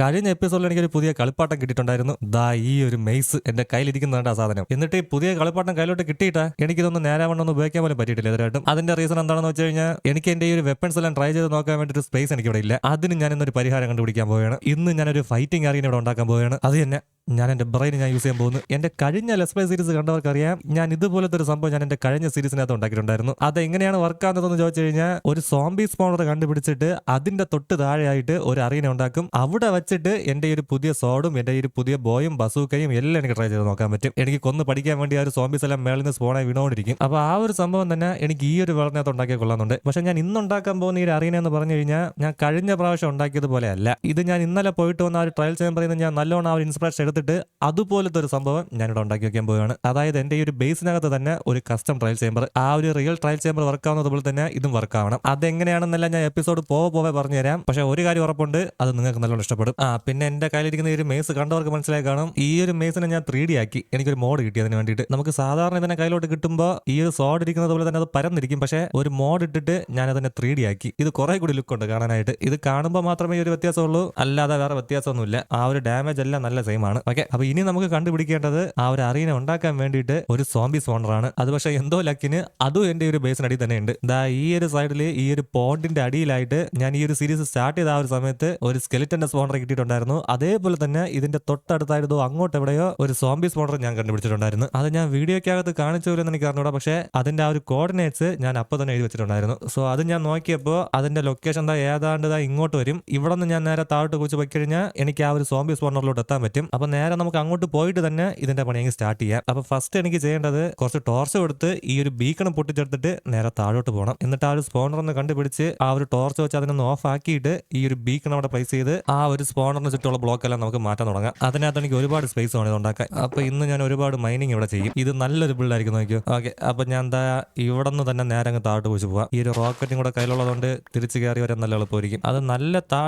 കഴിഞ്ഞ എപ്പിസോഡിൽ എനിക്കൊരു പുതിയ കളിപ്പാട്ടം കിട്ടിയിട്ടുണ്ടായിരുന്നു. ദാ ഈ ഒരു മെയ്സ് എന്റെ കയ്യിലിരിക്കുന്നതാണ് ആ സാധനം. എന്നിട്ട് ഈ പുതിയ കളിപ്പാട്ടം കയ്യിലോട്ട് കിട്ടിയിട്ട് എനിക്കിതൊന്നും നേരാവണ്ണം ഉപയോഗിക്കാൻ പോലും പറ്റിയിട്ടില്ല ഇതുവരായിട്ടും അതിന്റെ റീസൺ എന്താണെന്ന് വെച്ച് കഴിഞ്ഞാൽ എനിക്ക് എന്റെ ഈ ഒരു വെപ്പൺസ് എല്ലാം ട്രൈ ചെയ്ത് നോക്കാൻ വേണ്ടി ഒരു സ്പേസ് എനിക്ക് ഇവിടെ ഇല്ല. അതിന് ഞാൻ ഇന്നൊരു പരിഹാരം കണ്ടുപിടിക്കാൻ പോവുകയാണ്. ഇന്ന് ഞാനൊരു ഫൈറ്റിംഗ് അറിയാൻ ഇവിടെ ഉണ്ടാക്കാൻ പോവുകയാണ്. അത് തന്നെ ഞാൻ എന്റെ ബ്രെയിൻ ഞാൻ യൂസ് ചെയ്യാൻ പോകുന്നു. എന്റെ കഴിഞ്ഞ ലെസ് പ്ലേ സീരീസ് കണ്ടവർക്കറിയാം ഞാൻ ഇതുപോലത്തെ ഒരു സംഭവം ഞാൻ എന്റെ കഴിഞ്ഞ സീരീസിനകത്ത് ഉണ്ടാക്കിയിട്ടുണ്ടായിരുന്നു. അത് എങ്ങനെയാണ് വർക്ക് ആകുന്നതെന്ന് ചോദിച്ചു കഴിഞ്ഞാൽ ഒരു സോംബി സ്പോണർ കണ്ടുപിടിച്ചിട്ട് അതിന്റെ തൊട്ട് താഴെയായിട്ട് ഒരു അറീന ഉണ്ടാക്കും. അവിടെ വെച്ചിട്ട് എന്റെ ഈ ഒരു പുതിയ സോഡും എന്റെ ഈ ഒരു പുതിയ ബോയും ബസൂക്കയും എല്ലാം എനിക്ക് ട്രൈ ചെയ്ത് നോക്കാൻ പറ്റും. എനിക്ക് കൊന്ന് പഠിക്കാൻ വേണ്ടി ആ ഒരു സോംബീസ് എല്ലാം മേളിൽ നിന്ന് സ്പോണായി വീണോണ്ടിരിക്കും. അപ്പോൾ ആ ഒരു സംഭവം തന്നെ എനിക്ക് ഈ ഒരു വളർന്നകത്ത് ഉണ്ടാക്കിയ കൊള്ളാന്നുണ്ട്. പക്ഷെ ഞാൻ ഇന്ന് ഉണ്ടാക്കാൻ പോകുന്ന ഈ അറീന എന്ന് പറഞ്ഞു കഴിഞ്ഞാൽ ഞാൻ കഴിഞ്ഞ പ്രാവശ്യം ഉണ്ടാക്കിയതുപോലെ അല്ല. ഇത് ഞാൻ ഇന്നലെ പോയിട്ട് വന്ന ആ ഒരു ട്രയൽ ചേമ്പറിൽ നിന്ന് ഞാൻ നല്ലോണം ആ ഒരു ഇൻസ്പിറേഷൻ എടുത്തിട്ട് അതുപോലത്തെ ഒരു സംഭവം ഞാനിവിടെ ഉണ്ടാക്കി വെക്കാൻ പോവുകയാണ്. അതായത് എന്റെ ഈ ഒരു ബേസിനകത്ത് തന്നെ ഒരു കസ്റ്റം ട്രയൽ ചേമ്പർ ആ ഒരു റിയൽ ട്രയൽ ചേമ്പർ വർക്ക് ആവുന്നതുപോലെ തന്നെ ഇതും വർക്ക് ആവണം. അതെങ്ങനെയാണെന്നല്ല ഞാൻ എപ്പിസോഡ് പോവെ പോവെ പറഞ്ഞു തരാം പക്ഷെ ഒരു കാര്യം ഉറപ്പുണ്ട് അത് നിങ്ങൾക്ക് നല്ലോണം ഇഷ്ടപ്പെടും. ആ പിന്നെ എന്റെ കയ്യിലിരിക്കുന്ന ഈ ഒരു മേസ് കണ്ടവർക്ക് മനസ്സിലായി കാണും. ഈ ഒരു മേസിനെ ഞാൻ ത്രീ ഡി ആക്കി. എനിക്കൊരു മോഡ് കിട്ടി അതിന് വേണ്ടിയിട്ട്. നമുക്ക് സാധാരണ ഇതിനെ കയ്യിലോട്ട് കിട്ടുമ്പോൾ ഈ ഒരു സോഡ് ഇരിക്കുന്നത് പോലെ തന്നെ അത് പരന്നിരിക്കും. പക്ഷേ ഒരു മോഡ് ഇട്ടിട്ട് ഞാൻ അതിനെ ത്രീ ഡി ആക്കി. ഇത് കുറെ കൂടി ലുക്ക് ഉണ്ട് കാണാനായിട്ട്. ഇത് കാണുമ്പോൾ മാത്രമേ ഒരു വ്യത്യാസമുള്ളൂ. അല്ലാതെ വേറെ വ്യത്യാസമൊന്നുമില്ല. ആ ഒരു ഡാമേജ് എല്ലാം നല്ല സെയിം ആണ്. ഓക്കെ അപ്പൊ ഇനി നമുക്ക് കണ്ടുപിടിക്കേണ്ടത് ആ ഒരു അറീന ഉണ്ടാക്കാൻ വേണ്ടിയിട്ട് ഒരു സോംബി സ്പോണറാണ് അത് പക്ഷേ എന്തോ ലക്കിന് അതും എന്റെ ഒരു ബേസിനടിയിൽ തന്നെ ഉണ്ട്. ദാ ഈ ഒരു സൈഡിൽ ഈ ഒരു പോണ്ടിന്റെ അടിയിലായിട്ട് ഞാൻ ഈ ഒരു സീരീസ് സ്റ്റാർട്ട് ചെയ്ത ആ ഒരു സമയത്ത് ഒരു സ്കെലിറ്റന്റെ സ്പോണർ കിട്ടിയിട്ടുണ്ടായിരുന്നു. അതേപോലെ തന്നെ ഇതിന്റെ തൊട്ടടുത്തായിരുന്നു അങ്ങോട്ട് എവിടെയോ ഒരു സോംബി സ്പോണർ ഞാൻ കണ്ടുപിടിച്ചിട്ടുണ്ടായിരുന്നു. അത് ഞാൻ വീഡിയോക്കകത്ത് കാണിച്ചു എന്ന് എനിക്ക് അറിഞ്ഞൂടാ. പക്ഷേ അതിന്റെ ആ ഒരു കോർഡിനേറ്റ്സ് ഞാൻ അപ്പൊ തന്നെ എഴുതി വെച്ചിട്ടുണ്ടായിരുന്നു. സോ അത് ഞാൻ നോക്കിയപ്പോൾ അതിന്റെ ലൊക്കേഷൻ എന്താ ഏതാണ്ട് ഇങ്ങോട്ട് വരും. ഇവിടെ നിന്ന് ഞാൻ നേരെ താഴോട്ട് കുറിച്ച് പോയി കഴിഞ്ഞാൽ എനിക്ക് ആ ഒരു സോംബി സ്പോണറിലോട്ട് എത്താൻ പറ്റും. അപ്പൊ നേരെ നമുക്ക് അങ്ങോട്ട് പോയിട്ട് തന്നെ ഇതിന്റെ പണി അങ്ങ് സ്റ്റാർട്ട് ചെയ്യാം. അപ്പൊ ഫസ്റ്റ് എനിക്ക് ചെയ്യേണ്ടത് കുറച്ച് ടോർച്ച് കൊടുത്ത് ഈ ഒരു ബീക്കണം പൊട്ടിച്ചെടുത്തിട്ട് നേരെ താഴോട്ട് പോകണം എന്നിട്ട് ആ ഒരു സ്പോണർ ഒന്ന് കണ്ടുപിടിച്ച് ആ ഒരു ടോർച്ച് വെച്ച് അതിനൊന്ന് ഓഫ് ആക്കിയിട്ട് ഈ ഒരു ബീക്കൺ അവിടെ പ്ലേസ് ചെയ്ത് ആ ഒരു സ്പോണറിന് ചുറ്റുള്ള ബ്ലോക്ക് എല്ലാം നമുക്ക് മാറ്റാൻ തുടങ്ങാം. അതിനകത്ത് എനിക്ക് ഒരുപാട് സ്പേസ് വേണം ഉണ്ടാക്കാൻ അപ്പൊ ഇന്ന് ഞാൻ ഒരുപാട് മൈനിങ് ഇവിടെ ചെയ്യും. ഇത് നല്ലൊരു ബിൽഡായിരിക്കും നോക്കിയോ ഓക്കെ അപ്പൊ ഞാൻ എന്താ ഇവിടെ നിന്ന് തന്നെ നേരെ അങ്ങ് താഴോട്ട് പോയി പോവാം. ഈ ഒരു റോക്കറ്റും കൂടെ കയ്യിലുള്ളതുകൊണ്ട് തിരിച്ചു കയറി വരാൻ നല്ല എളുപ്പമായിരിക്കും. അത് നല്ല താ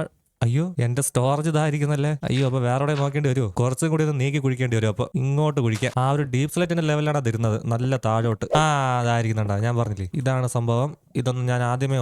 അയ്യോ എന്റെ സ്റ്റോറേജ് ഇതായിരിക്കുന്നല്ലേ അയ്യോ അപ്പൊ വേറെ നോക്കേണ്ടി വരുമോ കുറച്ചും കൂടി ഒന്ന് നീക്കി കുഴിക്കേണ്ടി വരും അപ്പൊ ഇങ്ങോട്ട് കുഴിക്കാം. ആ ഒരു ഡീപ് സ്ലൈറ്റിന്റെ ലെവലാണ് തരുന്നത് നല്ല താഴോട്ട്. ആ അതായിരിക്കുന്നുണ്ടാ. ഞാൻ പറഞ്ഞില്ലേ? ഇതാണ് സംഭവം. ഇതൊന്ന് ഞാൻ ആദ്യമേ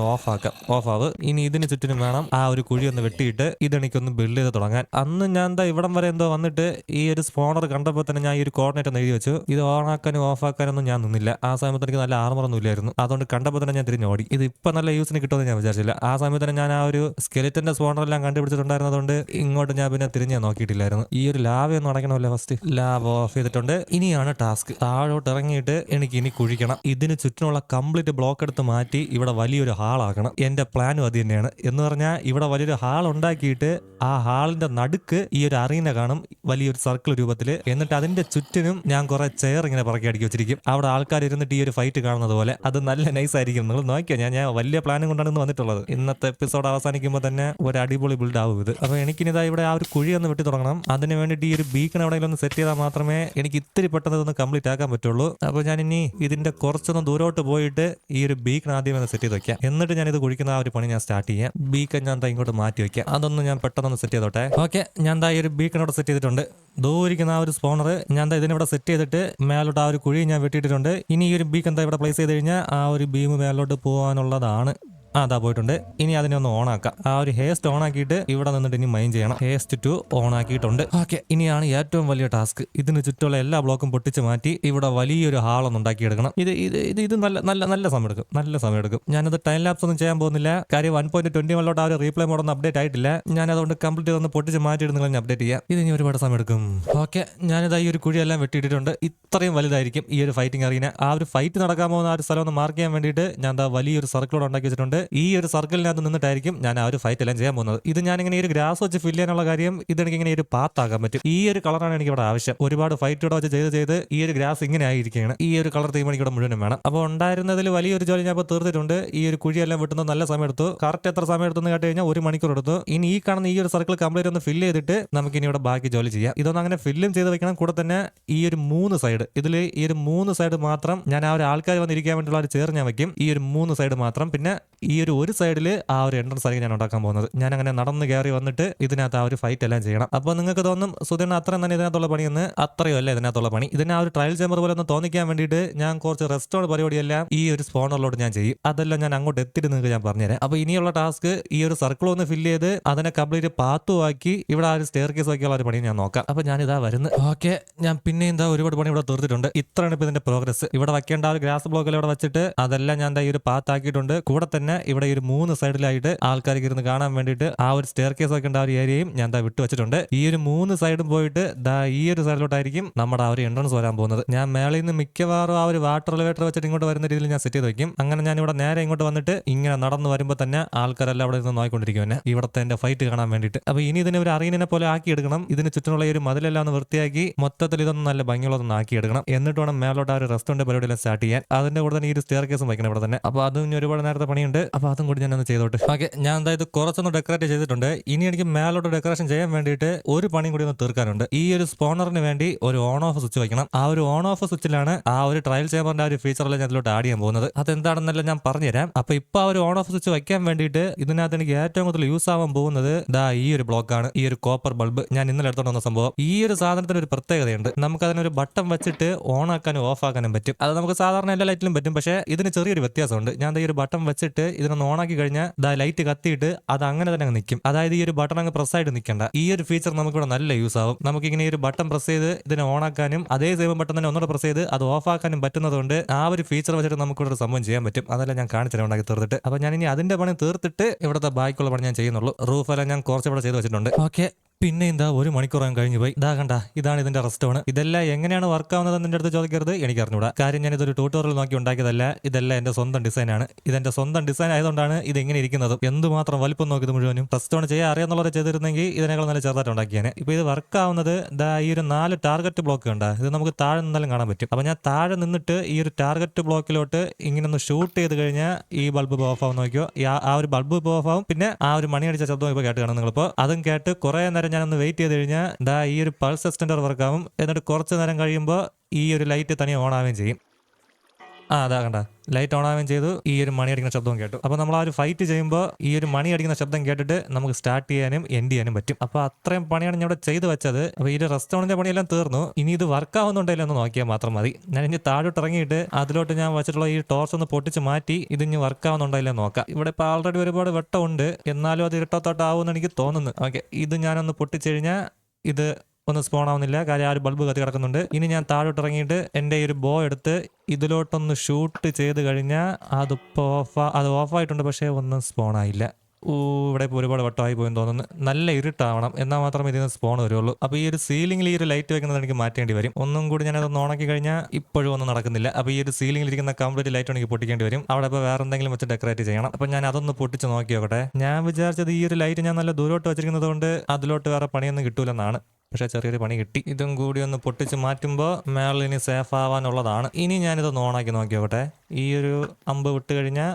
ഓഫ് ആവ് ഇനി ഇതിന് ചുറ്റിനും വേണം ആ ഒരു കുഴി ഒന്ന് വെട്ടിയിട്ട് ഇതെനിക്കൊന്ന് ബിൽഡ് ചെയ്ത് തുടങ്ങാൻ. അന്ന് ഞാൻ എന്താ ഇവിടം വരെ എന്തോ വന്നിട്ട് ഈ ഒരു സ്പോണർ കണ്ടപ്പോൾ തന്നെ ഞാൻ ഈ ഒരു കോർഡിനേറ്റ് ഒന്ന് എഴുതി വെച്ചു. ഇത് ഓൺ ആക്കാനും ഓഫ് ആക്കാനൊന്നും ഞാൻ നിന്നില്ല. ആ സമയത്ത് എനിക്ക് നല്ല ആർമറൊന്നും ഇല്ലായിരുന്നു. അതുകൊണ്ട് കണ്ടപ്പോൾ തന്നെ ഞാൻ തിരിഞ്ഞോടി ഇത് ഇപ്പം നല്ല യൂസിന് കിട്ടുമെന്ന് ഞാൻ വിചാരിച്ചില്ല. ആ സമയത്ത് തന്നെ ഞാൻ ആ ഒരു സ്കെലറ്റിന്റെ സ്പോണർ എല്ലാം കണ്ടുപിടിച്ചിട്ടുണ്ടായിരുന്നതുകൊണ്ട് ഇങ്ങോട്ട് ഞാൻ പിന്നെ തിരിഞ്ഞ് നോക്കിയിട്ടില്ലായിരുന്നു. ഈ ഒരു ലാവ ഒന്ന് അടയ്ക്കണമല്ലോ ഫസ്റ്റ് ലാവ് ഓഫ് ചെയ്തിട്ടുണ്ട്. ഇനിയാണ് ടാസ്ക് താഴോട്ട് ഇറങ്ങിയിട്ട് എനിക്ക് ഇനി കുഴിക്കണം. ഇതിന് ചുറ്റിനുള്ള കംപ്ലീറ്റ് ബ്ലോക്ക് എടുത്ത് മാറ്റി ഇവിടെ വലിയൊരു ഹാളാക്കണം എന്റെ പ്ലാനും അത് തന്നെയാണ്. എന്ന് പറഞ്ഞാൽ ഇവിടെ വലിയൊരു ഹാൾ ഉണ്ടാക്കിയിട്ട് ആ ഹാളിന്റെ നടുക്ക് ഈ ഒരു അറീന കാണും വലിയൊരു സർക്കിൾ രൂപത്തിൽ എന്നിട്ട് അതിന്റെ ചുറ്റിനും ഞാൻ കുറെ ചെയർ ഇങ്ങനെ പറക്കി അടുക്കി വെച്ചിരിക്കും. അവിടെ ആൾക്കാർ ഇരുന്നിട്ട് ഈ ഒരു ഫൈറ്റ് കാണുന്നത് പോലെ. അത് നല്ല നൈസ് ആയിരിക്കും. നിങ്ങൾ നോക്കിയോ? ഞാൻ ഞാൻ വലിയ പ്ലാനും കൊണ്ടാണ് വന്നിട്ടുള്ളത്. ഇന്നത്തെ എപ്പിസോഡ് അവസാനിക്കുമ്പോൾ തന്നെ ഒരു അടിപൊളി ബിൽഡ് ആവും ഇത്. അപ്പൊ എനിക്കിനിതാ ഇവിടെ ആ ഒരു കുഴി ഒന്ന് വെട്ടി തുടങ്ങണം. അതിന് വേണ്ടിയിട്ട് ഈ ഒരു ബീക്കൺ എവിടെയെങ്കിലും ഒന്ന് സെറ്റ് ചെയ്താൽ മാത്രമേ എനിക്ക് ഇത്തിരി പെട്ടെന്ന് ഇതൊന്ന് കംപ്ലീറ്റ് ആക്കാൻ പറ്റുള്ളൂ. അപ്പോൾ ഞാൻ ഇനി ഇതിന്റെ കുറച്ചൊന്ന് ദൂരോട്ട് പോയിട്ട് ഈ ഒരു ബീക്കൺ ആദ്യം ഒന്ന് സെറ്റ് ചെയ്ത് വെക്കാം. എന്നിട്ട് ഞാൻ ഇത് കുഴിക്കുന്ന ആ ഒരു പണി ഞാൻ സ്റ്റാർട്ട് ചെയ്യാം. ബീക്കൺ ഞാൻ ദാ ഇങ്ങോട്ട് മാറ്റി വെക്കാം. അതൊന്ന് ഞാൻ പെട്ടെന്ന് സെറ്റ് ചെയ്തോട്ടെ. ഓക്കെ ഞാൻ ദാ ഈ ഒരു ബീക്കണോട് സെറ്റ് ചെയ്തിട്ടുണ്ട്. ദൂരിക്കുന്ന ആ ഒരു സ്പോണർ ഞാൻ ദാ ഇതിനിവിടെ സെറ്റ് ചെയ്തിട്ട് മേലോട്ട് ആ ഒരു കുഴി ഞാൻ വെട്ടിയിട്ടുണ്ട് ഇനി ഈ ഒരു ബീക്ക് എന്താ ഇവിടെ പ്ലേസ് ചെയ്ത് കഴിഞ്ഞാൽ ആ ഒരു ബീം മേലോട്ട് പോകാനുള്ളതാണ് അതാ പോയിട്ടുണ്ട്. ഇനി അതിനെ ഒന്ന് ഓൺ ആക്കാം ആ ഒരു ഹേസ്റ്റ് ഓൺ ആക്കിയിട്ട് ഇവിടെ നിന്നിട്ട് ഇനി മൈൻ ചെയ്യണം. ഹേസ്റ്റ് ടു ഓൺ ആക്കിയിട്ടുണ്ട് ഓക്കെ ഇനിയാണ് ഏറ്റവും വലിയ ടാസ്ക് ഇതിന് ചുറ്റുള്ള എല്ലാ ബ്ലോക്കും പൊട്ടിച്ച് മാറ്റി ഇവിടെ വലിയൊരു ഹാളൊന്ന് ഉണ്ടാക്കിയെടുക്കണം. ഇത് ഇത് ഇത് ഇത് നല്ല നല്ല നല്ല സമയം എടുക്കും നല്ല സമയം എടുക്കും ഞാനത് ടൈം ലാപ്സ് ഒന്നും ചെയ്യാൻ പോകുന്നില്ല. കാര്യം വൺ പോയിന്റ് ട്വന്റി വണ്ണിലോട്ട് ആ ഒരു റീപ്ലേ മോഡൊന്നും അപ്ഡേറ്റ് ആയിട്ടില്ല. ഞാൻ അതുകൊണ്ട് കംപ്ലീറ്റ് ചെയ്തൊന്ന് പൊട്ടിച്ച് മാറ്റിയിട്ട് നിങ്ങൾ അപ്ഡേറ്റ് ചെയ്യാം. ഇത് ഇനി ഒരുപാട് സമയം എടുക്കും ഓക്കെ ഞാനിതാ ഈ ഒരു കുഴിയെല്ലാം വെട്ടിയിട്ടിട്ടുണ്ട്. ഇത്രയും വലുതായിരിക്കും ഈ ഒരു ഫൈറ്റിംഗ് അറിയുന്ന ആ ഒരു ഫൈറ്റ് നടക്കാൻ പോകുന്ന ആ ഒരു സ്ഥലം ഒന്ന് മാർക്ക് ചെയ്യാൻ വേണ്ടിയിട്ട് ഞാൻ ദാ വലിയൊരു സർക്കിളോട് ഉണ്ടാക്കി വെച്ചിട്ടുണ്ട്. ഈ ഒരു സർക്കിളിനകത്ത് നിന്നിട്ടായിരിക്കും ഞാൻ ആ ഒരു ഫൈറ്റ് എല്ലാം ചെയ്യാൻ പോകുന്നത് ഇത് ഞാൻ ഇങ്ങനെ ഒരു ഗ്രാസ് വെച്ച് ഫില്ല് ചെയ്യാനുള്ള കാര്യം ഇത് എനിക്ക് ഇങ്ങനെ ഒരു പാത്ത് ആക്കാൻ പറ്റും ഈ ഒരു കളറാണ് എനിക്ക് ഇവിടെ ആവശ്യം ഒരുപാട് ഫൈറ്റ് ഇവിടെ വെച്ച് ചെയ്ത് ചെയ്ത് ഈ ഒരു ഗ്രാസ് ഇങ്ങനെ ആയിരിക്കുകയാണ് ഈ ഒരു കളർ തീം എനിക്ക് ഇവിടെ മുഴുവനും വേണം അപ്പോൾ ഉണ്ടായിരുന്നതിൽ വലിയൊരു ജോലി ഞാൻ ഇപ്പോൾ തീർത്തിട്ടുണ്ട് ഈ ഒരു കുഴിയെല്ലാം വെട്ടുന്നത് നല്ല സമയം എടുത്തു കറക്റ്റ് എത്ര സമയം എടുത്തു എന്ന് കേട്ട് കഴിഞ്ഞാൽ ഒരു മണിക്കൂർ എടുത്തു ഇനി ഈ കാണുന്ന ഈ ഒരു സർക്കിൾ കംപ്ലീറ്റ് ഒന്ന് ഫില്ല് ചെയ്തിട്ട് നമുക്ക് ഇനി ഇവിടെ ബാക്കി ജോലി ചെയ്യാം ഇതൊന്നും അങ്ങനെ ഫില്ലും ചെയ്ത് വെക്കണം കൂടെ തന്നെ ഈ ഒരു മൂന്ന് സൈഡ് ഇതിൽ ഈ ഒരു മൂന്ന് സൈഡ് മാത്രം ഞാൻ ആ ഒരു ആൾക്കാർ വന്നിരിക്കാൻ വേണ്ടിയുള്ള ഒരു ചേർ ഞാൻ വെക്കും ഈ ഒരു മൂന്ന് സൈഡ് മാത്രം പിന്നെ ഈ ഒരു ഒരു സൈഡിൽ ആ ഒരു എൻട്രൻസ് ആയിരിക്കും ഞാൻ ഉണ്ടാക്കാൻ പോകുന്നത്. ഞാൻ അങ്ങനെ നടന്ന് കയറി വന്നിട്ട് ഇതിനകത്ത് ആ ഒരു ഫൈറ്റ് എല്ലാം ചെയ്യണം. അപ്പോൾ നിങ്ങൾക്ക് തോന്നും സുധീർ അത്രയും തന്നെ ഇതിനകത്തുള്ള പണിയെന്ന് അത്രയും അല്ല ഇതിനകത്തുള്ള പണി? ഇതിനെ ആ ഒരു ട്രയൽ ചേമ്പർ പോലെ ഒന്ന് തോന്നിക്കാൻ വേണ്ടിയിട്ട് ഞാൻ കുറച്ച് റെസ്റ്റോറന്റ് പരിപാടിയെല്ലാം ഈ ഒരു സ്പോണറിലോട്ട് ഞാൻ ചെയ്യും. അതെല്ലാം ഞാൻ അങ്ങോട്ട് എത്തിയിട്ട് നിങ്ങൾക്ക് ഞാൻ പറഞ്ഞുതരാം. അപ്പോൾ ഇനിയുള്ള ടാസ്ക് ഈ ഒരു സർക്കിൾ ഒന്ന് ഫില്ല് ചെയ്ത് അതിനെ കംപ്ലീറ്റ് പാത്തുമാക്കി ഇവിടെ ആ ഒരു സ്റ്റെയർ കേസ് ആക്കിയുള്ള ഒരു പണി ഞാൻ നോക്കാം. അപ്പോൾ ഞാൻ ഇതാ വരുന്നത്. ഓക്കെ ഞാൻ പിന്നെ എന്താ ഒരുപാട് പണി ഇവിടെ തീർത്തിട്ടുണ്ട്. ഇത്രയാണ് ഇപ്പോൾ ഇതിന്റെ പ്രോഗ്രസ് ഇവിടെ വയ്ക്കേണ്ട ഒരു ഗ്രാസ് ബ്ലോക്കിൽ ഇവിടെ വെച്ചിട്ട് അതെല്ലാം ഞാൻ ഈ ഒരു പാത്താക്കിയിട്ടുണ്ട് കൂടെ തന്നെ ഇവിടെ ഒരു മൂന്ന് സൈഡിലായിട്ട് ആൾക്കാർക്ക് ഇരുന്ന് കാണാൻ വേണ്ടിയിട്ട് ആ ഒരു സ്റ്റെയർ കേസ് ഒക്കെ ഉണ്ട് ആ ഒരു ഏരിയയും ഞാൻ ദാ വിട്ടു വെച്ചിട്ടുണ്ട്. ഈ ഒരു മൂന്ന് സൈഡും പോയിട്ട് ദാ ഈ ഒരു സൈഡിലോട്ടായിരിക്കും നമ്മുടെ ആ ഒരു എൻട്രൻസ് വരാൻ പോകുന്നത്. ഞാൻ മേളയിൽ നിന്ന് മിക്കവാറും ആ ഒരു വാട്ടർ എലിവേറ്റർ വെച്ചിട്ട് ഇങ്ങോട്ട് വരുന്ന രീതിയിൽ ഞാൻ സെറ്റ് ചെയ്ത് വെക്കും. അങ്ങനെ ഞാൻ ഇവിടെ നേരെ ഇങ്ങോട്ട് വന്നിട്ട് ഇങ്ങനെ നടന്നു വരുമ്പോൾ തന്നെ ആൾക്കാരെല്ലാം അവിടെ നിന്ന് നോക്കിക്കൊണ്ടിരിക്കും എന്നെ. ഇവിടുത്തെ എന്റെ ഫൈറ്റ് കാണാൻ വേണ്ടിയിട്ട്. അപ്പൊ ഇനി ഇതിനെ ഒരു അറീനെ പോലെ ആക്കി എടുക്കണം ഇതിന് ചുറ്റുമുള്ള ഒരു മതിലെല്ലാം ഒന്ന് വൃത്തിയാക്കി മൊത്തത്തിൽ ഇതൊന്നും നല്ല ഭംഗിയുള്ളതൊന്ന് ആക്കി എടുക്കണം എന്നിട്ട് വേണം മേലോട്ട് ആ ഒരു റെസ്റ്റോറന്റ് പരിപാടിയെല്ലാം സ്റ്റാർട്ട് ചെയ്യാൻ. അതിന്റെ കൂടെ തന്നെ ഈ ഒരു സ്റ്റെയർ കേസും വയ്ക്കണം ഇവിടെ തന്നെ. അപ്പൊ അതും ഒരുപാട് നേരത്തെ പണിയുണ്ട്. അപ്പൊ അതും കൂടി ഞാനൊന്ന് ചെയ്തോട്ടെ. ഓക്കെ ഞാൻ അതായത് കുറച്ചൊന്ന് ഡെക്കറേറ്റ് ചെയ്തിട്ടുണ്ട്. ഇനി എനിക്ക് മേലോട്ട് ഡെക്കറേഷൻ ചെയ്യാൻ വേണ്ടിയിട്ട് ഒരു പണിയും കൂടി ഒന്ന് തീർക്കാനുണ്ട്. ഈ ഒരു സ്പോണറിന് വേണ്ടി ഒരു ഓൺ ഓഫ് സ്വിച്ച് വയ്ക്കണം ആ ഒരു ഓൺ ഓഫ് സ്വിച്ചിലാണ് ആ ഒരു ട്രയൽ ചേമ്പറിന്റെ ആ ഒരു ഫീച്ചറെല്ലാം ഞാൻ ഇതിലോട്ട് ആഡ് ചെയ്യാൻ പോകുന്നത്. അതെന്താണെന്നെല്ലാം ഞാൻ പറഞ്ഞുതരാം. അപ്പൊ ഇപ്പൊ ആ ഒരു ഓൺ ഓഫ് സ്വിച്ച് വയ്ക്കാൻ വേണ്ടിയിട്ട് ഇതിനകത്ത് എനിക്ക് ഏറ്റവും കൂടുതൽ യൂസ് ആവാൻ പോകുന്നത് ദാ ഈ ഒരു ബ്ലോക്കാണ് ഈ ഒരു കോപ്പർ ബൾബ് ഞാൻ ഇന്നലെ എടുത്തോണ്ട് വന്ന സംഭവം. ഈ ഒരു സാധനത്തിന് ഒരു പ്രത്യേകതയുണ്ട്. നമുക്ക് അതിനൊരു ബട്ടൺ വെച്ചിട്ട് ഓൺ ആക്കാനും ഓഫ് ആക്കാനും പറ്റും. അത് നമുക്ക് സാധാരണ എല്ലാ ലൈറ്റിലും പറ്റും. പക്ഷേ ഇതിന് ചെറിയൊരു വ്യത്യാസമുണ്ട്. ഞാൻ ഈ ഒരു ബട്ടൺ വെച്ചിട്ട് ഇതിനൊന്ന് ആക്കി കഴിഞ്ഞാൽ ദാ ലൈറ്റ് കത്തിയിട്ട് അത് അങ്ങനെ തന്നെ നിൽക്കും അതായത് ഈ ഒരു ബട്ടൺ അങ്ങ് പ്രസ് ആയിട്ട് നിൽക്കേണ്ട ഈ ഒരു ഫീച്ചർ നമുക്കിവിടെ നല്ല യൂസ് ആവും. നമുക്ക് ഇങ്ങനെ ഒരു ബട്ടൺ പ്രസ് ചെയ്ത് ഇതിനെ ഓൺ ആക്കാനും അതേ സെയിം ബട്ടൺ തന്നെ ഒന്നുകൂടെ പ്രസ് ചെയ്ത് അത് ഓഫ് ആക്കാനും പറ്റുന്നതുകൊണ്ട് ആ ഒരു ഫീച്ചർ വെച്ചിട്ട് നമുക്കിവിടെ ഒരു സംഭവം ചെയ്യാൻ പറ്റും. അതെല്ലാം ഞാൻ കാണിച്ചു ഉണ്ടാക്കി തീർത്തിട്ട്. അപ്പൊ ഞാൻ ഇനി അതിന്റെ പണി തീർത്തിട്ട് ഇവിടുത്തെ ബാക്കിയുള്ള പണി ഞാൻ ചെയ്യുന്നുള്ളൂ. റൂഫ് എല്ലാം ഞാൻ കുറച്ച് ഇവിടെ ചെയ്ത് വെച്ചിട്ടുണ്ട്. ഓക്കെ പിന്നെ എന്താ ഒരു മണിക്കൂറാൻ കഴിഞ്ഞു പോയി. ഇതാ കണ്ട ഇതാണ് ഇതിന്റെ റെസ്റ്റോണ് ഇതെല്ലാം എങ്ങനെയാണ് വർക്ക് ആവുന്നത് എന്റെ അടുത്ത് ചോദിക്കരുത് എനിക്ക് അറിഞ്ഞൂടാ. കാര്യം ഞാൻ ഇതൊരു ട്യൂട്ടോറിയൽ നോക്കി ഉണ്ടാക്കിയതല്ല ഇതെല്ലാം എന്റെ സ്വന്തം ഡിസൈനാണ് ഇതെന്റെ സ്വന്തം ഡിസൈൻ ആയതുകൊണ്ടാണ് ഇത് എങ്ങനെ ഇരിക്കുന്നത്. എന്തുമാത്രം വലിപ്പം നോക്കിയത് മുഴുവനും? റെസ്റ്റോൺ ചെയ്യാൻ അറിയാന്നുള്ളവരെ ചെയ്തിരുന്നെങ്കിൽ ഇതിനേക്കാൾ നല്ല ചെറുതായിട്ട് ഉണ്ടാക്കിയാണ് ഇപ്പൊ ഇത് വർക്ക് ആവുന്നത് ദാ ഈ ഒരു നാല് ടാർഗറ്റ് ബ്ലോക്ക് ഉണ്ട് ഇത് നമുക്ക് താഴെ നിന്നാലും കാണാൻ പറ്റും. അപ്പൊ ഞാൻ താഴെ നിന്നിട്ട് ഈ ഒരു ടാർഗറ്റ് ബ്ലോക്കിലോട്ട് ഇങ്ങനെ ഒന്ന് ഷൂട്ട് ചെയ്ത് കഴിഞ്ഞാൽ ഈ ബൾബ് ഓഫ് ആവും നോക്കിയോ ആ- ഒരു ബൾബ് ഓഫ് ആവും. പിന്നെ ആ ഒരു മണി അടിച്ച ശബ്ദം ഇപ്പോൾ കേട്ട് കാണും നിങ്ങളിപ്പോൾ അതും കേട്ട് കുറെ നേരം ഞാനൊന്ന് വെയിറ്റ് ചെയ്ത് കഴിഞ്ഞാൽ ദാ ഈ ഒരു പൾസ് എക്സ്റ്റൻഡർ വർക്കാവും എന്നിട്ട് കുറച്ച് നേരം കഴിയുമ്പോൾ ഈ ഒരു ലൈറ്റ് തനിയെ ഓൺ ആവുകയും ചെയ്യും. ആ അതാ കണ്ട. ലൈറ്റ് ഓൺ ആവുകയും ചെയ്തു. ഈ ഒരു മണി അടിക്കുന്ന ശബ്ദവും കേട്ടു. അപ്പോൾ നമ്മൾ ആ ഒരു ഫൈറ്റ് ചെയ്യുമ്പോൾ ഈ ഒരു മണി അടിക്കുന്ന ശബ്ദം കേട്ടിട്ട് നമുക്ക് സ്റ്റാർട്ട് ചെയ്യാനും എൻഡ് ചെയ്യാനും പറ്റും. അപ്പോൾ അത്രയും പണിയാണ് ഞാൻ ഇവിടെ ചെയ്തു വെച്ചത്. അപ്പോൾ ഈ ഒരു റെസ്റ്റോറന്റിന്റെ പണിയെല്ലാം തീർന്നു. ഇനി ഇത് വർക്ക് ആവുന്നുണ്ടല്ലോ എന്ന് നോക്കിയാൽ മാത്രം മതി. ഞാൻ ഇനി താഴോട്ട് ഇറങ്ങിയിട്ട് അതിലോട്ട് ഞാൻ വെച്ചിട്ടുള്ള ഈ ടോർച്ച് ഒന്ന് പൊട്ടിച്ച് മാറ്റി ഇത് ഇനി വർക്ക് ആവുന്നുണ്ടല്ലോ നോക്കാം. ഇവിടെ ഇപ്പൊ ആൾറെഡി ഒരുപാട് വെട്ടമുണ്ട്. എന്നാലും അത് ഇരട്ടത്തോട്ടാവുമെന്ന് എനിക്ക് തോന്നുന്നു. ഓക്കെ ഇത് ഞാനൊന്ന് പൊട്ടിച്ചു കഴിഞ്ഞാൽ ഇത് ഒന്നും സ്പോൺ ആവുന്നില്ല. കാര്യം ആ ഒരു ബൾബ് കത്തി കിടക്കുന്നുണ്ട്. ഇനി ഞാൻ താഴോട്ട് ഇറങ്ങിയിട്ട് എന്റെ ഈ ഒരു ബോ എടുത്ത് ഇതിലോട്ടൊന്ന് ഷൂട്ട് ചെയ്ത് കഴിഞ്ഞാൽ അതിപ്പോൾ ഓഫ് അത് ഓഫായിട്ടുണ്ട് പക്ഷേ ഒന്നും സ്പോൺ ആയില്ല. ഓ ഇവിടെ ഇപ്പോൾ ഒരുപാട് വട്ടമായി പോയെന്ന് തോന്നുന്നു. നല്ല ഇരുട്ടാവണം. എന്നാൽ മാത്രമേ ഇതിന് സ്പോൺ വരുള്ളൂ. അപ്പോൾ ഈ ഒരു സീലിംഗിൽ ഈ ഒരു ലൈറ്റ് വെക്കുന്നത് എനിക്ക് മാറ്റേണ്ടി വരും. ഒന്നും കൂടി ഞാനതൊന്ന് ഉണക്കി കഴിഞ്ഞാൽ ഇപ്പോഴും ഒന്നും നടക്കുന്നില്ല. അപ്പോൾ ഈ ഒരു സീലിംഗിൽ ഇരിക്കുന്ന കംപ്ലീറ്റ് ലൈറ്റ് എനിക്ക് പൊട്ടിക്കേണ്ടി വരും. അവിടെ ഇപ്പോൾ വേറെ എന്തെങ്കിലും വെച്ച് ഡെക്കറേറ്റ് ചെയ്യണം. അപ്പോൾ ഞാൻ അതൊന്ന് പൊട്ടിച്ച് നോക്കി നോക്കട്ടെ ഞാൻ വിചാരിച്ചത് ഈ ഒരു ലൈറ്റ് ഞാൻ നല്ല ദൂരോട്ട് വെച്ചിരിക്കുന്നത് കൊണ്ട് അതിലോട്ട് വേറെ പണിയൊന്നും കിട്ടൂലെന്നാണ്. പക്ഷേ ചെറിയൊരു പണി കിട്ടി. ഇതും കൂടി ഒന്ന് പൊട്ടിച്ച് മാറ്റുമ്പോൾ മേളിൽ ഇനി സേഫ് ആവാനുള്ളതാണ്. ഇനി ഞാനിതൊന്ന് ഓണാക്കി നോക്കിയോട്ടെ ഈ ഒരു അമ്പ് വിട്ട് കഴിഞ്ഞാൽ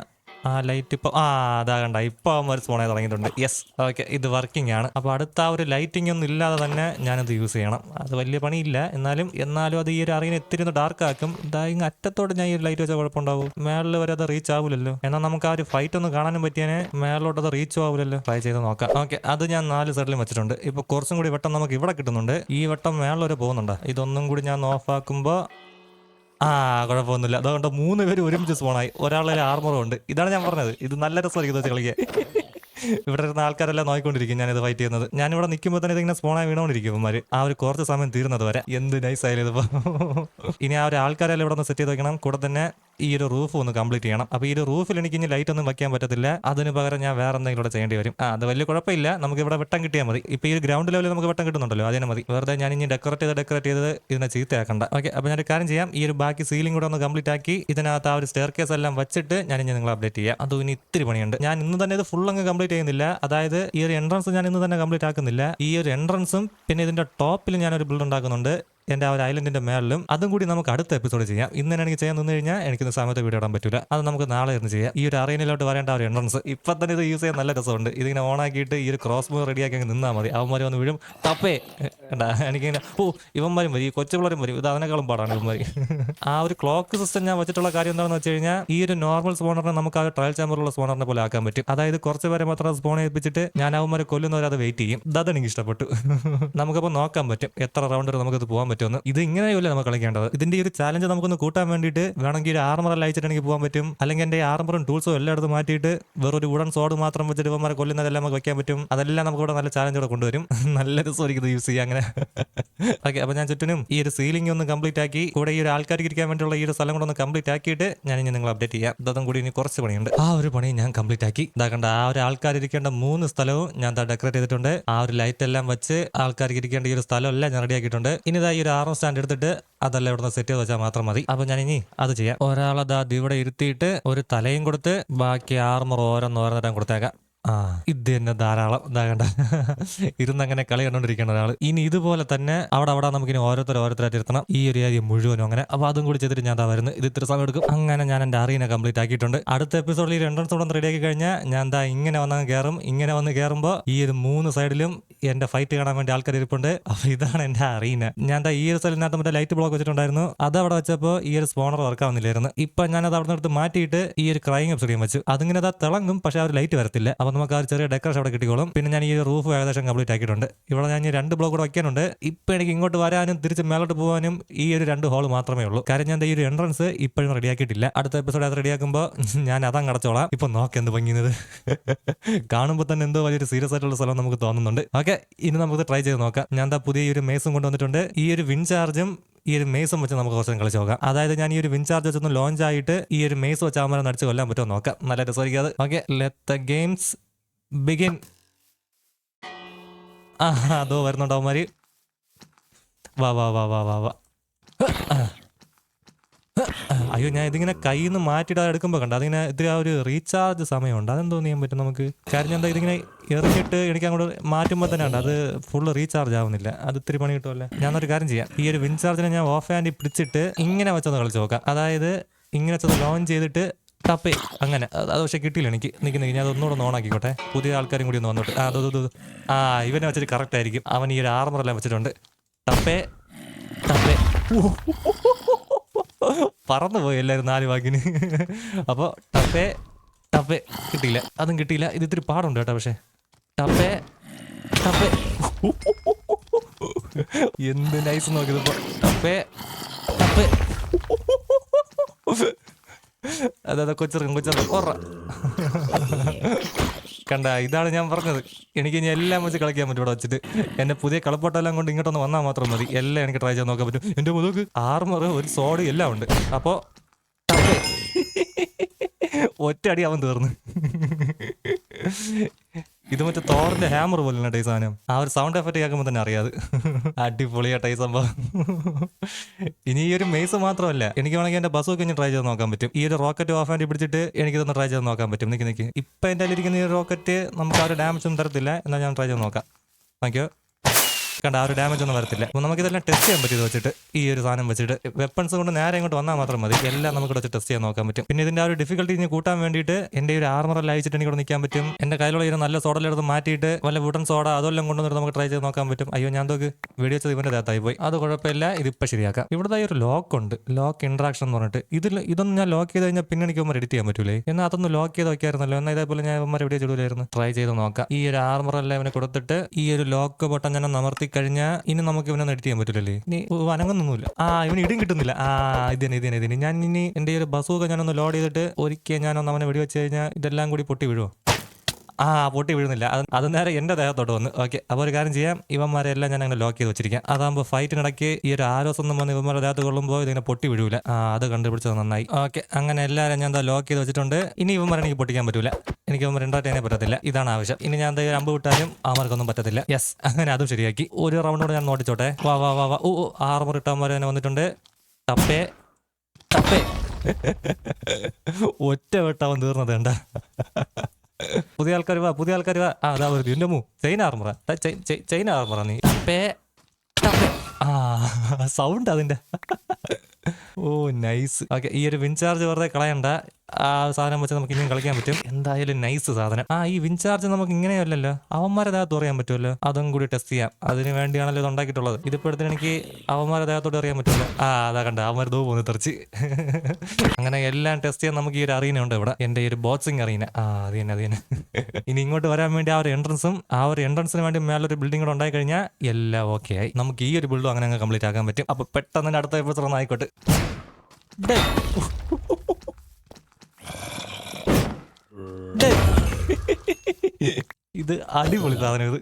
ആ ലൈറ്റ് ഇപ്പോൾ ആ അതാ കണ്ട ആകുമ്പോൾ ഒരു സ്പോണായി തുടങ്ങിയിട്ടുണ്ട്. യെസ് ഓക്കെ ഇത് വർക്കിംഗ് ആണ്. അപ്പോൾ അടുത്ത ആ ഒരു ലൈറ്റിംഗ് ഒന്നും ഇല്ലാതെ തന്നെ ഞാനത് യൂസ് ചെയ്യണം. അത് വലിയ പണിയില്ല. എന്നാലും എന്നാലും അത് ഈ ഒരു അറിയുന്ന ഇത്തിരി ഡാർക്ക് ആക്കും. ഇതാ അറ്റത്തോടെ ഞാൻ ഈ ലൈറ്റ് വെച്ചാൽ കുഴപ്പമുണ്ടാവും. മേളിൽ വരെ അത് റീച്ച് ആവില്ലല്ലോ എന്നാൽ നമുക്ക് ആ ഒരു ഫൈറ്റ് ഒന്ന് കാണാനും പറ്റിയാനെ. മേളിലോട്ട് അത് റീച്ച് ആവില്ലല്ലോ ട്രൈ ചെയ്ത് നോക്കാം. ഓക്കെ അത് ഞാൻ നാല് സൈഡിലും വെച്ചിട്ടുണ്ട്. ഇപ്പോൾ കുറച്ചും കൂടി വട്ടം നമുക്ക് ഇവിടെ കിട്ടുന്നുണ്ട്. ഈ വട്ടം മേളിൽ വരെ പോകുന്നുണ്ട്. ഇതൊന്നും കൂടി ഞാൻ ഓഫ് ആക്കുമ്പോൾ ആ കുഴപ്പമൊന്നുമില്ല. അതുകൊണ്ട് മൂന്ന് പേര് ഒരുമിച്ച് സ്പോണായി ഒരാളൊരു ആർമറും ഉണ്ട്. ഇതാണ് ഞാൻ പറഞ്ഞത്. ഇത് നല്ല രസമായിരിക്കും കളിക്കാൻ. ഇവിടെ ഇരുന്ന ആൾക്കാരെല്ലാം നോക്കിക്കൊണ്ടിരിക്കും ഞാനിത് ഫൈറ്റ് ചെയ്യുന്നത്. ഞാനിവിടെ നിൽക്കുമ്പോൾ തന്നെ ഇതിങ്ങനെ സ്പോണായി വീണോണ്ടിരിക്കും ഇവന്മാര്. ആ ഒരു കുറച്ച് സമയം തീരുന്നത് വരെ. എന്ത് നൈസ് ആയാലും ഇതിപ്പോ. ഇനി ആ ഒരു ആൾക്കാരെല്ലാം ഇവിടെ ഒന്ന് സെറ്റ് ചെയ്ത് വെക്കണം. കൂടെ തന്നെ ഈ ഒരു റൂഫ് ഒന്ന് കംപ്ലീറ്റ് ചെയ്യണം. അപ്പോൾ ഈ ഒരു റൂഫിൽ എനിക്ക് ഇനി ലൈറ്റ് ഒന്നും വയ്ക്കാൻ പറ്റത്തില്ല. അതിന് പകരം ഞാൻ വേറെ എന്തെങ്കിലും ഇവിടെ ചെയ്യേണ്ടി വരും. ആ അത് വലിയ കുഴപ്പമില്ല. നമുക്ക് ഇവിടെ വെട്ടം കിട്ടിയാൽ മതി. ഇപ്പോൾ ഈ ഗ്രൗണ്ട് ലെവലിൽ നമുക്ക് വെട്ടം കിട്ടുന്നുണ്ടല്ലോ അതിനെ മതി. വെറുതെ ഞാൻ ഇനി ഡെക്കറേറ്റ് ചെയ്ത് ഡെക്കറേറ്റ് ചെയ്ത് ഇതിനെ ചീത്തയാക്കണ്ട. ഓക്കെ അപ്പോൾ ഞാൻ ഒരു കാര്യം ചെയ്യാം. ഈ ഒരു ബാക്കി സീലിംഗ് കൂടെ ഒന്ന് കംപ്ലീറ്റ് ആക്കി ഇതിനകത്ത് ആ ഒരു സ്റ്റെയർ കേസ് എല്ലാം വെച്ചിട്ട് ഞാൻ ഇനി നിങ്ങളെ അപ്ഡേറ്റ് ചെയ്യാം. അതും ഇനി ഇത്തിരി പണിയുണ്ട്. ഞാൻ ഇന്ന് തന്നെ ഇത് ഫുൾ അങ്ങ് കംപ്ലീറ്റ് ചെയ്യുന്നില്ല. അതായത് ഈ ഒരു എൻട്രൻസ് ഞാൻ ഇന്ന് തന്നെ കംപ്ലീറ്റ് ആക്കുന്നില്ല. ഈ ഒരു എൻട്രൻസും പിന്നെ ഇതിന്റെ ടോപ്പിൽ ഞാൻ ഒരു ബിൽഡ് ഉണ്ടാക്കുന്നുണ്ട്. എന്റെ ആ ഒരു ഐലൻഡിന്റെ മേളിലും അതും കൂടി നമുക്ക് അടുത്ത എപ്പിസോഡ് ചെയ്യാം. ഇന്ന് തന്നെ എനിക്ക് ചെയ്യാൻ നിന്ന് കഴിഞ്ഞാൽ എനിക്കിന്ന് സമയത്ത് വീഡിയോ ഇടാൻ പറ്റില്ല. അത് നമുക്ക് നാളെ ഇരുന്ന് ചെയ്യാം. ഈ ഒരു അറിയനിലോട്ട് വരേണ്ട ഒരു എൻട്രൻസ്. ഇപ്പം തന്നെ ഇത് യൂസ് ചെയ്യാൻ നല്ല രസമുണ്ട്. ഇതിങ്ങനെ ഓൺ ആക്കിയിട്ട് ഈ ഒരു ക്രോസ് മൂവ് റെഡിയാക്കി അങ്ങ് നിന്നാൽ മതി. അവന്മാർ വന്ന് വീഴും. തപ്പേ. എന്താ എനിക്കിങ്ങനെ ഓ ഇവന്മാരും വരും. ഈ കൊച്ചു പിള്ളേരും വരും. ഇത് അതിനേക്കാളും പാടാണ് ഇവന്മാർ ആ ഒരു ക്ലോക്ക് സിസ്റ്റം ഞാൻ വെച്ചിട്ടുള്ള കാര്യം എന്താണെന്ന് വെച്ച് കഴിഞ്ഞാൽ ഈ ഒരു നോർമൽ സ്പോണറിനെ നമുക്ക് ആ ട്രയൽ ചാമ്പറുള്ള സ്പോണറിനെ പോലെ ആക്കാൻ പറ്റും. അതായത് കുറച്ച് പേരെ മാത്രം സ്പോൺ ഏൽപ്പിച്ചിട്ട് ഞാൻ അവന്മാരെ കൊല്ലുന്നവരെ അത് വെയിറ്റ് ചെയ്യും. അതെനിക്ക് ഇഷ്ടപ്പെട്ടു. നമുക്കപ്പോൾ നോക്കാൻ പറ്റും. എത്ര റൗണ്ട് വരെ നമുക്കത് പോകാൻ പറ്റുമെന്ന്. ഇത് ഇങ്ങനെയല്ല നമുക്ക് കളിക്കേണ്ടത്? ഇതിന്റെ ഒരു ചാലഞ്ച് നമുക്കൊന്ന് കൂട്ടാൻ വേണ്ടിയിട്ട് വേണമെങ്കിൽ ഒരു ആർമർ അയച്ചിട്ട് എനിക്ക് പോകാൻ പറ്റും. അല്ലെങ്കിൽ എന്റെ ആർമറും ടൂൾസും എല്ലായിടത്തും മാറ്റിയിട്ട് വേറൊരു ഉടൻ സോഡ് മാത്രം വെച്ചിട്ട് ഇവന്മാരെ കൊല്ലുന്നതെല്ലാം നമുക്ക് വെക്കാൻ പറ്റും. അതെല്ലാം നമുക്ക് ഇവിടെ നല്ല ചാലഞ്ചോടെ കൊണ്ടുവരും. നല്ല രസമായിരിക്കും യൂസ് ചെയ്യാം അങ്ങനെ. ഓക്കെ അപ്പൊ ഞാൻ ചുറ്റിനും ഈ ഒരു സീലിംഗ് ഒന്ന് കംപ്ലീറ്റ് ആക്കി കൂടെ ഈ ഒരു ആൾക്കാർക്ക് ഇരിക്കാൻ വേണ്ടിയുള്ള ഈ ഒരു സ്ഥലം കൂടെ ഒന്ന് കംപ്ലീറ്റ് ആക്കിയിട്ട് ഞാൻ ഇനി നിങ്ങൾ അപ്ഡേറ്റ് ചെയ്യാം. ഇതും കൂടി ഇനി കുറച്ച് പണിയുണ്ട്. ആ ഒരു പണി ഞാൻ കംപ്ലീറ്റ് ആക്കി. ഇതാക്കണ്ട ആ ഒരു ആൾക്കാർ ഇരിക്കേണ്ട മൂന്ന് സ്ഥലവും ഞാൻ ഡെക്കറേറ്റ് ചെയ്തിട്ടുണ്ട്. ആ ഒരു ലൈറ്റ് എല്ലാം വെച്ച് ആൾക്കാർക്ക് ഇരിക്കേണ്ട ഈ ഒരു സ്ഥലം എല്ലാം ഞാൻ റെഡി ആക്കിയിട്ടുണ്ട്. ഇനി ഇതാ ഈ ഒരു ആറാം സ്റ്റാൻഡ് എടുത്തിട്ട് അതല്ല ഇവിടുന്ന് സെറ്റ് ചെയ്ത് വെച്ചാൽ മാത്രം മതി. അപ്പൊ ഞാൻ ഇനി അത് ചെയ്യാം. ഒരാളത് ഇവിടെ ഇരുത്തിയിട്ട് ഒരു തലയും കൊടുത്ത് ബാക്കി ആർമർ ഓരോന്ന് ഓരോന്നിടാൻ കൊടുത്തേക്കാം. ഇത് തന്നെ ധാരാളം ഇതാകണ്ട ഇരുന്നങ്ങനെ കളി കണ്ടോണ്ടിരിക്കണ ഒരാൾ ഇനി ഇതുപോലെ തന്നെ അവിടെ അവിടെ നമുക്ക് ഇനി ഓരോരുത്തർ ഓരോരുത്തരായിട്ട് ഇരുത്തണം. ഈ ഒരു ഏരിയ മുഴുവനും അങ്ങനെ. അപ്പൊ അതും കൂടി ചെയ്തിട്ട് ഞാൻ ദാ വരുന്നു. ഇത് ഇത്ര സമയം എടുക്കും. അങ്ങനെ ഞാൻ എന്റെ അറിയിനെ കംപ്ലീറ്റ് ആക്കിയിട്ടുണ്ട്. അടുത്ത എപ്പിസോഡിൽ ഈ കൂടെ റെഡി ആക്കി കഴിഞ്ഞാൽ ഞാൻ എന്താ ഇങ്ങനെ വന്ന് കയറും ഇങ്ങനെ വന്ന് കയറുമ്പോൾ ഈ ഒരു മൂന്ന് സൈഡിലും എന്റെ ഫൈറ്റ് കാണാൻ വേണ്ടി ആൾക്കാർ ഇരിപ്പുണ്ട്. അപ്പൊ ഇതാണ് എന്റെ അറിയിനെ ഞാൻ എന്താ ഈ ഒരു സ്ഥലത്തിനകത്ത് മറ്റേ ലൈറ്റ് ബ്ലോക്ക് വെച്ചിട്ടുണ്ടായിരുന്നു. അത് അവിടെ വെച്ചപ്പോൾ ഈ ഒരു സ്പോണർ വർക്ക് ആവുന്നില്ലായിരുന്നു. ഇപ്പൊ ഞാൻ അത് അവിടെ നിന്ന് മാറ്റിയിട്ട് ഈ ഒരു ക്രൈങ് എപ്പിസോഡിയും വെച്ചു. അതിങ്ങനെ അതാ തിളങ്ങും പക്ഷെ ആ ഒരു ലൈറ്റ് വരത്തില്ല. അപ്പൊ നമുക്ക് ആ ചെറിയ ഡെക്കറേഷൻ അവിടെ കിട്ടിക്കോളും. പിന്നെ ഞാൻ ഈ റൂഫ് ഏകദേശം കംപ്ലീറ്റ് ആക്കിയിട്ടുണ്ട്. ഇവിടെ ഞാൻ രണ്ട് ബ്ലോക്ക് കൂടെ വയ്ക്കാനുണ്ട് ഇപ്പോൾ എനിക്ക് ഇങ്ങോട്ട് വരാനും തിരിച്ച് മേലോട്ട് പോകാനും ഈ ഒരു രണ്ട് ഹോൾ മാത്രമേ ഉള്ളൂ. കാര്യം ഞാൻ ഈ ഒരു എൻട്രൻസ് ഇപ്പോഴും റെഡിയാക്കിയിട്ടില്ല അടുത്ത എപ്പിസോഡ് അത് റെഡിയാക്കുമ്പോൾ ഞാൻ അതങ്ങ് അടച്ചോളാം. ഇപ്പൊ നോക്ക് എന്ത് ഭംഗിയത് കാണുമ്പോൾ തന്നെ എന്തോ വലിയൊരു സീരിയസ് ആയിട്ടുള്ള സ്ഥലം നമുക്ക് തോന്നുന്നുണ്ട്. ഓക്കെ ഇനി നമുക്ക് ട്രൈ ചെയ്ത് നോക്കാം. ഞാൻ എന്താ പുതിയ ഒരു മേസും കൊണ്ടുവന്നിട്ടുണ്ട് ഈ ഒരു വിൻ ചാർജും ഈ ഒരു മേസും വെച്ച് നമുക്ക് കുറച്ച് കളിച്ച് നോക്കാം. അതായത് ഞാൻ ഈ ഒരു വിൻചാർജ് വെച്ചൊന്ന് ലോഞ്ച് ആയിട്ട് ഈ ഒരു മേസ് വെച്ച് ആമരം നടിച്ച് കൊല്ലാൻ പറ്റുമോ നോക്കാം. നല്ല രസമായിരിക്കും okay let the games begin ആ അതോ വരുന്നുണ്ടോ അവന്മാര്? വാ വാ വാ വാ വാ വാ. അയ്യോ ഞാൻ ഇതിങ്ങനെ കയ്യിൽ നിന്ന് മാറ്റിയിട്ട് എടുക്കുമ്പോൾ കണ്ട? അതിങ്ങനെ ഇതിൽ ആ ഒരു റീചാർജ് സമയമുണ്ട്. അതെന്തോ ചെയ്യാൻ പറ്റും നമുക്ക്? കാര്യം എന്താ ഇതിങ്ങനെ എറിഞ്ഞിട്ട് എനിക്ക് അങ്ങോട്ട് മാറ്റുമ്പോൾ തന്നെ ഉണ്ട് അത് ഫുള്ള് റീചാർജ് ആവുന്നില്ല. അത് ഇത്തിരി പണി കിട്ടുമല്ലേ? ഞാനൊരു കാര്യം ചെയ്യാം. ഈ ഒരു വിൻ ചാർജിനെ ഞാൻ ഓഫ് ഹാൻഡിൽ പിടിച്ചിട്ട് ഇങ്ങനെ വെച്ചൊന്ന് കളിച്ച് നോക്കാം. അതായത് ഇങ്ങനെ വെച്ചത് ലോഞ്ച് ചെയ്തിട്ട് ടപ്പേ അങ്ങനെ. അത് പക്ഷെ കിട്ടിയില്ല എനിക്ക്. നിൽക്കുന്ന ഞാൻ അതൊന്നുകൂടെ ഓൺ ഓണാക്കിക്കോട്ടെ പുതിയ ആൾക്കാരും കൂടി ഒന്ന് വന്നോട്ട്. ആ അത്. ആ ഇവനെ വെച്ചിട്ട് കറക്റ്റ് ആയിരിക്കും. അവൻ ഈ ഒരു ആർമറെല്ലാം വെച്ചിട്ടുണ്ട്. ടപ്പേ ടപ്പേ പറന്നു പോയി എല്ലാവരും നാല് വാക്കിന്. അപ്പോൾ ടപ്പേ ടപ്പേ കിട്ടിയില്ല. അതും കിട്ടിയില്ല. ഇത് ഇത്തിരി പാടുണ്ട് കേട്ടോ പക്ഷേ. ടപ്പേ ടപ്പേ. എന്ത് നൈസ് നോക്കിയതിപ്പോ ടപ്പേ ടപ്പേ. അതെ അതെ കൊച്ചിറക്കും കൊച്ചിറക്കും ഓറ കണ്ട ഇതാണ് ഞാൻ പറഞ്ഞത്. എനിക്ക് ഇനി എല്ലാം വെച്ച് കളിക്കാൻ പറ്റും ഇവിടെ വെച്ചിട്ട്. എന്റെ പുതിയ കളിപ്പാട്ടെല്ലാം കൊണ്ട് ഇങ്ങോട്ടൊന്ന് വന്നാൽ മാത്രം മതി. എല്ലാം എനിക്ക് ട്രൈ ചെയ്ത് നോക്കാൻ പറ്റും. എന്റെ മുതുക്ക് ആർമർ ഒരു സോഡ് എല്ലാം ഉണ്ട്. അപ്പോ. ഒറ്റ അടി അവൻ തീർന്നു. ഇത് മറ്റേ തോറിന്റെ ഹാമർ പോലെ ടൈ സാധനം? ആ ഒരു സൗണ്ട് എഫക്റ്റ് കേൾക്കുമ്പോൾ തന്നെ അറിയാത് അടിപൊളിയാ ടൈ സംഭവം. ഇനി ഈ ഒരു മെയ്സ് മാത്രമല്ല എനിക്ക് വേണമെങ്കിൽ എന്റെ ബസ് ഇനി ട്രൈ ചെയ്ത് നോക്കാൻ പറ്റും. ഈ ഒരു റോക്കറ്റ് ഓഫ് ആൻഡ് പിടിച്ചിട്ട് എനിക്ക് തന്നെ ട്രൈ ചെയ്ത് നോക്കാൻ പറ്റും. നിക്ക് നിക്ക്. ഇപ്പൊ എന്റെ ഇരിക്കുന്ന ഈ റോക്കറ്റ് നമുക്ക് ആ ഒരു ഡാമേജ് ഒന്നും തരത്തില്ല. എന്നാൽ ഞാൻ ട്രൈ ചെയ്ത് നോക്കാം. നോക്കിയോ കണ്ട ആ ഒരു ഡാമേജ് ഒന്നും വരത്തില്ല. അപ്പോൾ നമുക്ക് ഇതെല്ലാം ടെസ്റ്റ് ചെയ്യാൻ പറ്റും വെച്ചിട്ട് ഈ ഒരു സാധനം വെച്ചിട്ട് വെപ്പൺസ് കൊണ്ട് നേരെ ഇങ്ങോട്ട് വന്നാൽ മാത്രം മതി. എല്ലാം നമുക്ക് വെച്ച് ടെസ്റ്റ് ചെയ്യാൻ നോക്കാൻ പറ്റും. പിന്നെ ഇതിന്റെ ആ ഒരു ഡിഫിക്കൽട്ടി ഇനി കൂട്ടാൻ വേണ്ടിയിട്ട് എന്റെ ഒരു ആർമർ ആർമറെല്ലാം അയച്ചിട്ട് എനിക്ക് നിൽക്കാൻ പറ്റും. എന്റെ കയ്യിലുള്ള ഈ നല്ല സോഡലെടുത്ത് മാറ്റിയിട്ട് വല്ല വുഡൻ സോഡ അതെല്ലാം കൊണ്ടുവന്നിട്ട് നമുക്ക് ട്രൈ ചെയ്ത് നോക്കാൻ പറ്റും. അയ്യോ ഞാൻ തോക്ക് വീഡിയോ ചെയ്ത് ഇവന്റെ ദേഹത്തായി പോയി. അത് കുഴപ്പമില്ല ഇതിപ്പോൾ ശരിയാക്കാം. ഇവിടുത്തെ ഒരു ലോക്ക് ഉണ്ട്. ലോക്ക് ഇന്ററാക്ഷൻ എന്ന് പറഞ്ഞിട്ട് ഇതിൽ ഇതൊന്നും ഞാൻ ലോക്ക് ചെയ്ത് കഴിഞ്ഞാൽ പിന്നെ എനിക്ക് എഡിറ്റ് ചെയ്യാൻ പറ്റൂലേ? എന്നാൽ അതൊന്ന് ലോക്ക് ചെയ്ത് വെക്കായിരുന്നല്ലോ. എന്നാൽ ഇതേപോലെ ഞാൻ ഇവന്മാർ വീഡിയോ ചെയ്തില്ലായിരുന്നു ട്രൈ ചെയ്ത് നോക്കാം. ഈ ഒരു ആർമറെല്ലാം ഇവനെ കൊടുത്തിട്ട് ഈ ഒരു ലോക്ക് ബട്ടൺ ഞാൻ അമർത്തി കഴിഞ്ഞാൽ ഇനി നമുക്ക് ഇവനെ എഡിറ്റ് ചെയ്യാൻ പറ്റില്ലല്ലേ ഇനി വനങ്ങൊന്നുമില്ല ആ ഇവന് ഇടും കിട്ടുന്നില്ല. ആ ഇത് തന്നെ ഇത് തന്നെ ഇത് തന്നെ ഞാൻ ഇനി എന്റെ ഒരു ഒരു ബസ്സൊക്കെ ഞാനൊന്ന് ലോഡ് ചെയ്തിട്ട് ഒരിക്കൽ ഞാനൊന്ന് അവനെ വെടിവെച്ച് കഴിഞ്ഞാൽ ഇതെല്ലാം കൂടി പൊട്ടി വീഴുമോ ആ പൊട്ടി വീഴുന്നില്ല. അത് അത് നേരെ എന്റെ ദേഹത്തോട്ട് വന്ന്. ഓക്കെ അപ്പോൾ ഒരു കാര്യം ചെയ്യാം. ഇവന്മാരെ എല്ലാം ഞാൻ അങ്ങനെ ലോക്ക് ചെയ്ത് വെച്ചിരിക്കാം. അതാകുമ്പോൾ ഫൈറ്റിനിടയ്ക്ക് ഈ ഒരു ആരോസ് ഒന്നും വന്ന് ഇവന്മാരുടെ ദേഹത്ത് കൊള്ളുമ്പോൾ ഇതിനെ പൊട്ടി വീഴൂല. ആ അത് കണ്ടുപിടിച്ചത് നന്നായി. ഓക്കെ അങ്ങനെ എല്ലാവരും ഞാൻ എന്താ ലോക്ക് ചെയ്ത് വെച്ചിട്ടുണ്ട്. ഇനി ഇവന്മാരെ എനിക്ക് പൊട്ടിക്കാൻ പറ്റൂല. എനിക്ക് ഇവന്മാർ ഉണ്ടാക്കാനേ പറ്റത്തില്ല. ഇതാണ് ആവശ്യം. ഇനി ഞാൻ എന്തെങ്കിലും അമ്പ് വിട്ടാലും അവർക്കൊന്നും പറ്റത്തില്ല. യെസ് അങ്ങനെ അതും ശരിയാക്കി. ഒരു റൗണ്ട് കൂടെ ഞാൻ നോട്ടിച്ചോട്ടെ. വാ വാ വാ വാ. ഓ ആറുമുറി ഇട്ടവന്മാർ തന്നെ വന്നിട്ടുണ്ട്. തപ്പേ തപ്പേ. ഒറ്റ വെട്ടവൻ തീർന്നത് വേണ്ട പുതിയ ആൾക്കാർ വാ പുതിയ ആൾക്കാർ വാ. ആ അതാ വരുത് എന്റെ മൂ ചൈന ആർമറ ചൈന ആർമറ നീ. ടപ്പേ ആ സൗണ്ട് അതിന്റെ ഓ നൈസ് ഓക്കെ ഈ ഒരു വിൻചാർജ് വെറുതെ കളയണ്ട. ആ സാധനം വെച്ച് നമുക്ക് ഇനിയും കളിക്കാൻ പറ്റും. എന്തായാലും നൈസ് സാധനം. ആ ഈ വിൻചാർജ് നമുക്ക് ഇങ്ങനെയല്ലല്ലോ. അവന്മാരെ ദേഹത്ത് അറിയാൻ പറ്റുമല്ലോ. അതും കൂടി ടെസ്റ്റ് ചെയ്യാം. അതിന് വേണ്ടിയാണല്ലോ ഇത് ഉണ്ടാക്കിയിട്ടുള്ളത്. ഇതിപ്പോഴത്തെ എനിക്ക് അവന്മാരെ ദേഹത്തോട് അറിയാൻ പറ്റുമല്ലോ. ആ അതാ കണ്ട അവന്മാർ ദൂ പോന്ന് തെറിച്ച്. അങ്ങനെ എല്ലാം ടെസ്റ്റ് ചെയ്യാൻ നമുക്ക് ഈ ഒരു അറീന ഉണ്ട് ഇവിടെ. എന്റെ ഈ ഒരു ബോക്സിംഗ് അറീന ആ അത് തന്നെ അത് തന്നെ. ഇനി ഇങ്ങോട്ട് വരാൻ വേണ്ടി ആ ഒരു എൻട്രൻസും ആ ഒരു എൻട്രൻസിന് വേണ്ടി മേലൊരു ബിൽഡിംഗ് കൂടെ ഉണ്ടായി കഴിഞ്ഞാൽ എല്ലാം ഓക്കെ ആയി. നമുക്ക് ഈ ഒരു ബിൽഡും അങ്ങനെ അങ്ങ് കംപ്ലീറ്റ് ആക്കാൻ പറ്റും. അപ്പൊ പെട്ടെന്ന് അടുത്ത എപ്പിസോഡ് ആയിക്കോട്ടെ. ഇത് അടിപൊളി സാധനം ഇത്.